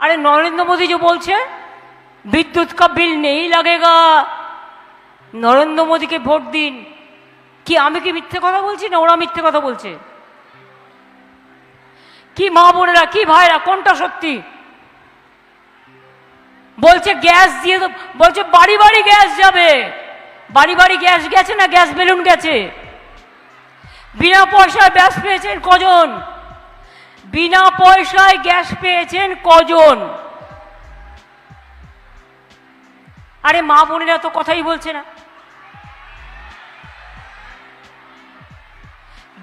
আরে নরেন্দ্র মোদী যে বলছে, বিদ্যুৎ কা বিল নেই লাগেগা। নরেন্দ্র মোদীকে ভোট দিন। কি আমি কি মিথ্যে কথা বলছি না ওরা মিথ্যে কথা বলছে? কি মা বোনেরা, কি ভাইরা, কোনটা সত্যি? বলছে গ্যাস দিয়ে বলছে বাড়ি বাড়ি গ্যাস যাবে। বাড়ি বাড়ি গ্যাস গেছে না, গ্যাস বেলুন গেছে? বিনা পয়সায় ব্যাস পেয়েছেন কজন? বিনা পয়সায় গ্যাস পেয়েছেন কজন? আরে মা বোনেরা তো কথাই বলছে না।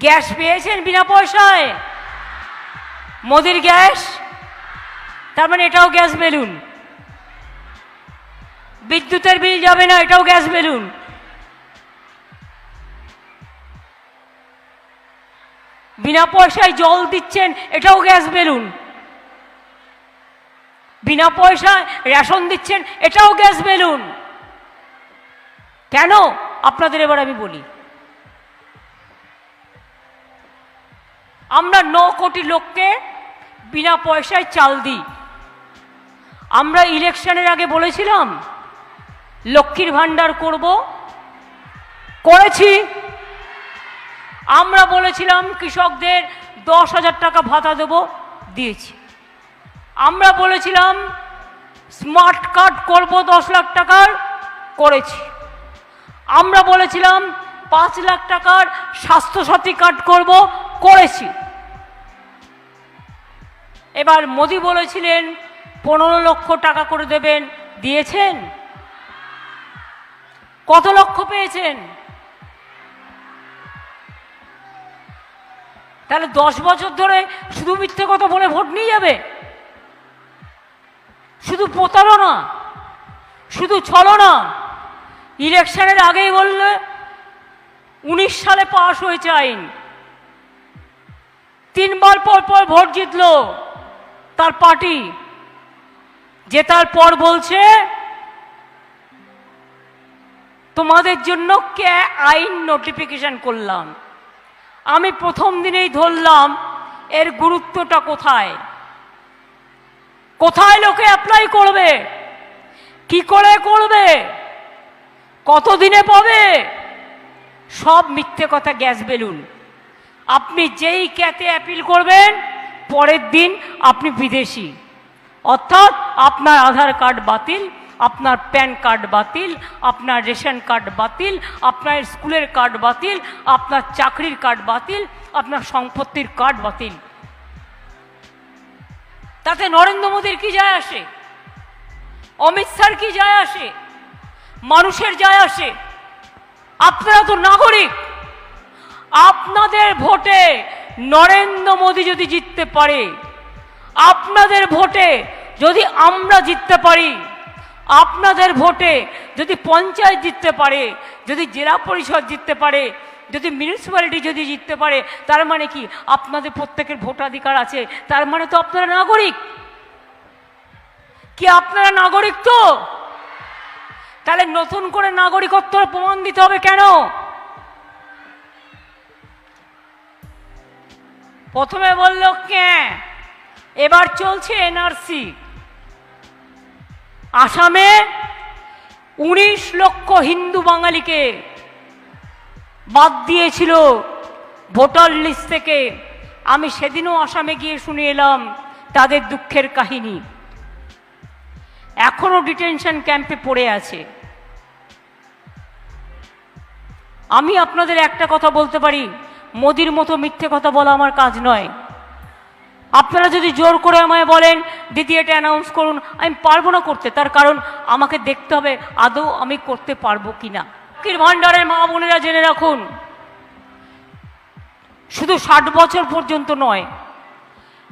গ্যাস পেয়েছেন বিনা পয়সায়? মোদির গ্যাস? তার মানে এটাও গ্যাস বেলুন। বিদ্যুতের বিল যাবে না, এটাও গ্যাস বেলুন। বিনা পয়সায় জল দিচ্ছেন, এটাও গ্যাস বেলুন। বিনা পয়সায় রেশন দিচ্ছেন, এটাও গ্যাস বেলুন। কেন? আপনাদের এবার আমি বলি। আমরা ন কোটি লোককে বিনা পয়সায় চাল দিই। আমরা ইলেকশনের আগে বলেছিলাম, লক্ষ্মীর ভাণ্ডার করব। করেছি। আমরা বলেছিলাম কৃষকদের দশ হাজার টাকা ভাতা দেব, দিয়েছি। আমরা বলেছিলাম স্মার্ট কার্ড করব দশ লাখ টাকার, করেছি। আমরা বলেছিলাম পাঁচ লাখ টাকার স্বাস্থ্যসাথী কার্ড করব, করেছি। এবার মোদি বলেছিলেন, পনেরো লক্ষ টাকা করে দেবেন, দিয়েছেন? কত লক্ষ পেয়েছেন? তাহলে দশ বছর ধরে শুধু মিথ্যে কথা বলে ভোট নিয়ে যাবে? শুধু প্রতারণা? শুধু ছলনা? ইলেকশনের আগেই বললে, উনিশ সালে পাশ হয়েছে আইন। তিনবার পর পর ভোট জিতলো তার পার্টি। জেতার পর বলছে, তোমাদের জন্য কে আইন নোটিফিকেশন করলাম? আমি প্রথম দিনেই ধরলাম, এর গুরুত্বটা কোথায়? কোথায় লোকে অ্যাপ্লাই করবে? কি করে করবে? কত দিনে পাবে? সব মিথ্যে কথা গ্যাস বেলুন। আপনি যেই ক্যাতে অ্যাপিল করবেন, পরের দিন আপনি বিদেশি। অর্থাৎ আপনার আধার কার্ড বাতিল আপনার প্যান কার্ড বাতিল, আপনার রেশন কার্ড বাতিল, আপনার স্কুলের কার্ড বাতিল, আপনার চাকরির কার্ড বাতিল, আপনার সম্পত্তির কার্ড বাতিল। তাতে নরেন্দ্র মোদীর কি যায় আসে? অমিত শাহর কি যায় আসে? মানুষের যায় আসে? আপনারা তো নাগরিক। আপনাদের ভোটে নরেন্দ্র মোদী যদি জিততে পারে, আপনাদের ভোটে যদি আমরা জিততে পারি আপনাদের ভোটে যদি পঞ্চায়েত জিততে পারে, যদি জেলা পরিষদ জিততে পারে, যদি মিউনিসিপ্যালিটি যদি জিততে পারে, তার মানে কি? আপনাদের প্রত্যেকের ভোটাধিকার আছে, তার মানে তো আপনারা নাগরিক। কি আপনারা নাগরিক তো? তাহলে নতুন করে নাগরিকত্ব প্রমাণ দিতে হবে কেন? প্রথমে বলল কে এবার চলছে এনআরসি। আসামে উনিশ লক্ষ হিন্দু বাঙালিকে বাদ দিয়েছিল ভোটার লিস্ট থেকে। আমি সেদিনও আসামে গিয়ে শুনে এলাম তাদের দুঃখের কাহিনী। এখনও ডিটেনশন ক্যাম্পে পড়ে আছে। আমি আপনাদের একটা কথা বলতে পারি, মোদির মতো মিথ্যে কথা বলা আমার কাজ নয়। আপনারা যদি জোর করে আমায় বলেন দিদি এটা অ্যানাউন্স করুন, আমি পারব না করতে। তার কারণ, আমাকে দেখতে হবে, আদৌ আমি করতে পারব কি না লক্ষ্মীর ভাণ্ডারের মা বোনেরা জেনে রাখুন, শুধু ষাট বছর পর্যন্ত নয়,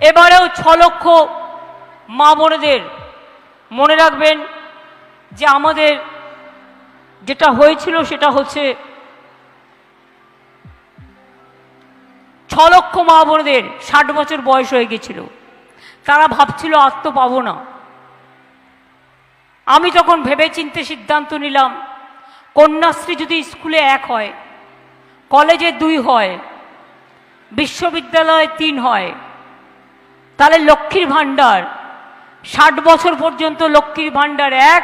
এবারেও ছ লক্ষ মা বোনেদের মনে রাখবেন যে আমাদের যেটা হয়েছিল সেটা হচ্ছে ছ লক্ষ মা বোনদের ষাট বছর বয়স হয়ে গেছিল। তারা ভাবছিল আর তো পাবো না। আমি তখন ভেবে চিনতে সিদ্ধান্ত নিলাম, কন্যাশ্রী যদি স্কুলে এক হয়, কলেজে দুই হয়, বিশ্ববিদ্যালয়ে তিন হয়, তাহলে লক্ষ্মীর ভাণ্ডার, ষাট বছর পর্যন্ত লক্ষ্মীর ভাণ্ডার এক,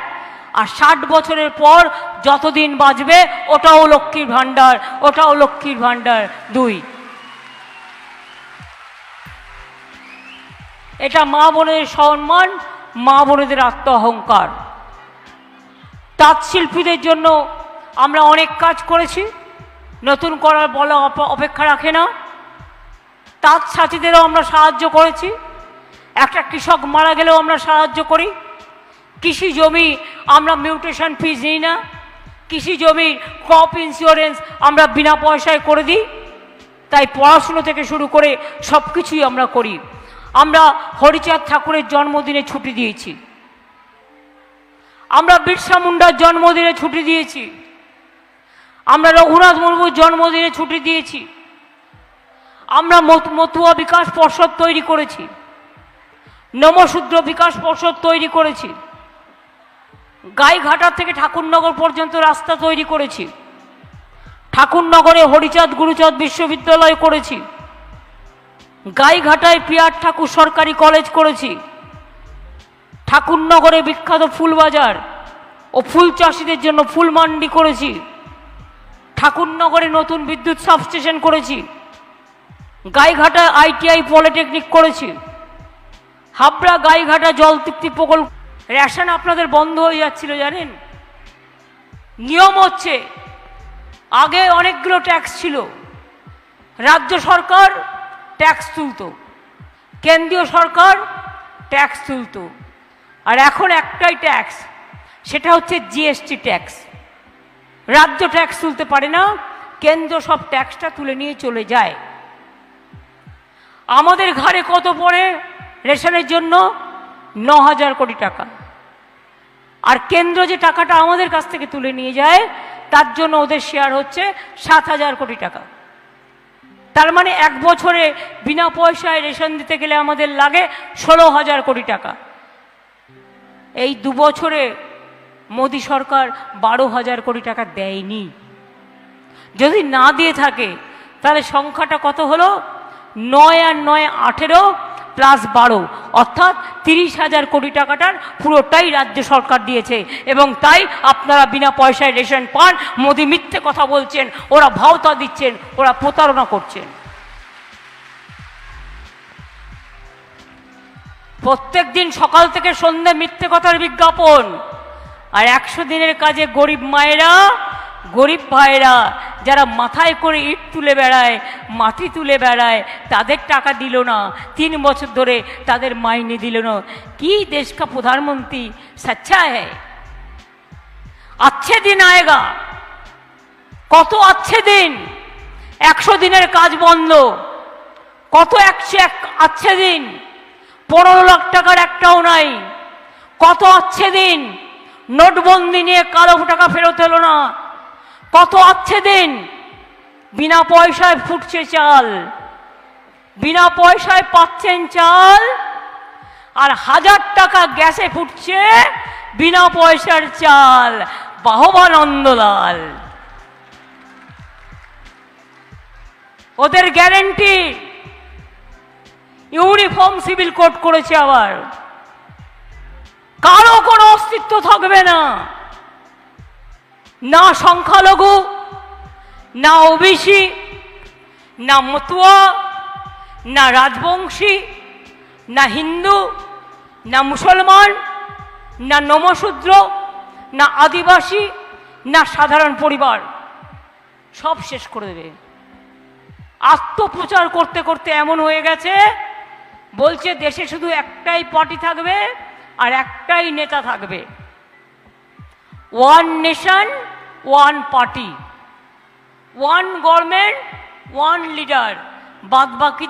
আর ষাট বছরের পর যতদিন বাঁচবে, ওটাও লক্ষ্মীর ভাণ্ডার, ওটাও লক্ষ্মীর ভাণ্ডার দুই। এটা মা বোনের সম্মান, মা বোনেদের আত্ম অহংকার তাঁত শিল্পীদের জন্য আমরা অনেক কাজ করেছি, নতুন করার বলা অপেক্ষা রাখে না। তাঁত সাথীদেরও আমরা সাহায্য করেছি, একটা কৃষক মারা গেলেও আমরা সাহায্য করি। কৃষি জমি আমরা মিউটেশন ফিজ নিই না, কৃষি জমির ক্রপ ইন্স্যুরেন্স আমরা বিনা পয়সায় করে দিই, তাই পড়াশুনো থেকে শুরু করে সব কিছুই আমরা করি। আমরা হরিচাঁদ ঠাকুরের জন্মদিনে ছুটি দিয়েছি। আমরা বিরসা মুন্ডার জন্মদিনে ছুটি দিয়েছি। আমরা রঘুনাথ মুর্মুর জন্মদিনে ছুটি দিয়েছি। আমরা মত- মতুয়া বিকাশ পর্ষদ তৈরি করেছি। নমশূদ্র বিকাশ পর্ষদ তৈরি করেছি। গাইঘাটা থেকে ঠাকুরনগর পর্যন্ত রাস্তা তৈরি করেছি। ঠাকুরনগরে হরিচাঁদ গুরুচাঁদ বিশ্ববিদ্যালয় করেছি। গাইঘাটায় পিয়ার ঠাকুর সরকারি কলেজ করেছি। ঠাকুরনগরে বিখ্যাত ফুল বাজার ও ফুল চাষিদের জন্য ফুল মান্ডি করেছি। ঠাকুরনগরে নতুন বিদ্যুৎ সাবস্টেশন করেছি। গাইঘাটা আইটিআই পলিটেকনিক করেছি। হাবড়া গাইঘাটা জল তৃপ্তি প্রকল্প রেশন আপনাদের বন্ধ হয়ে যাচ্ছিল, জানেন? নিয়ম হচ্ছে, আগে অনেকগুলো ট্যাক্স ছিল। রাজ্য সরকার ট্যাক্স তুলতো। কেন্দ্রীয় সরকার ট্যাক্স তুলতো। আর এখন একটাই ট্যাক্স, সেটা হচ্ছে জিএসটি ট্যাক্স। রাজ্য ট্যাক্স তুলতে পারে না, কেন্দ্র সব ট্যাক্সটা তুলে নিয়ে চলে যায়। আমাদের ঘাড়ে কত পড়ে রেশনের জন্য? ন হাজার কোটি টাকা। আর কেন্দ্র যে টাকাটা আমাদের কাছ থেকে তুলে নিয়ে যায়, তার জন্য ওদের শেয়ার হচ্ছে সাত হাজার কোটি টাকা। তার মানে এক বছরে বিনা পয়সায় রেশন দিতে গেলে আমাদের লাগে ষোলো হাজার কোটি টাকা। এই দু বছরে মোদী সরকার বারো হাজার কোটি টাকা দেয়নি। যদি না দিয়ে থাকে, তাহলে সংখ্যাটা কত হলো? নয় আর নয় আঠেরো প্লাস বারো। অর্থাৎ তিরিশ হাজার কোটি টাকাটার পুরোটাই রাজ্য সরকার দিয়েছে। এবং তাই আপনারা বিনা পয়সায় রেশন পান। মোদি মিথ্যে কথা বলছেন, ওরা ভাওতা দিচ্ছেন, ওরা প্রতারণা করছেন। প্রত্যেক দিন সকাল থেকে সন্ধ্যে মিথ্যে কথার বিজ্ঞাপন। আর একশো দিনের কাজে গরিব মায়েরা, গরিব ভাইরা যারা মাথায় করে ইট তুলে বেড়ায় মাটি তুলে বেড়ায়, তাদের টাকা দিল না। তিন বছর ধরে তাদের মাইনে দিল না। কি দেশ কা প্রধানমন্ত্রী? সচ্ছা হ্যায়। আচ্ছে দিন আয়েগা। কত আচ্ছে দিন? একশো দিনের কাজ বন্ধ। কত একশো আচ্ছে দিন? পনেরো লাখ টাকার একটাও নাই। কত আচ্ছে দিন? নোটবন্দি নিয়ে কালো টাকা ফেরত এলো না। কত আচ্ছে দিন? বিনা পয়সায় ফুটছে চাল। বিনা পয়সায় পাচ্ছেন চাল, আর হাজার টাকা গ্যাসে ফুটছে বিনা পয়সার চাল। বাহবানন্দলাল ওদের গ্যারেন্টি। ইউনিফর্ম সিভিল কোড করেছে আবার। কারও কোনো অস্তিত্ব থাকবে না। না সংখ্যালঘু না ওবিসি, না মতুয়া, না রাজবংশী, না হিন্দু, না মুসলমান, না নমশূদ্র, না আদিবাসী, না সাধারণ পরিবার। সব শেষ করে দেবে। আত্মপ্রচার করতে করতে এমন হয়ে গেছে, বলছে দেশে শুধু একটাই পার্টি থাকবে আর একটাই নেতা থাকবে। One nation, one party. One government one leader বাদ বাকি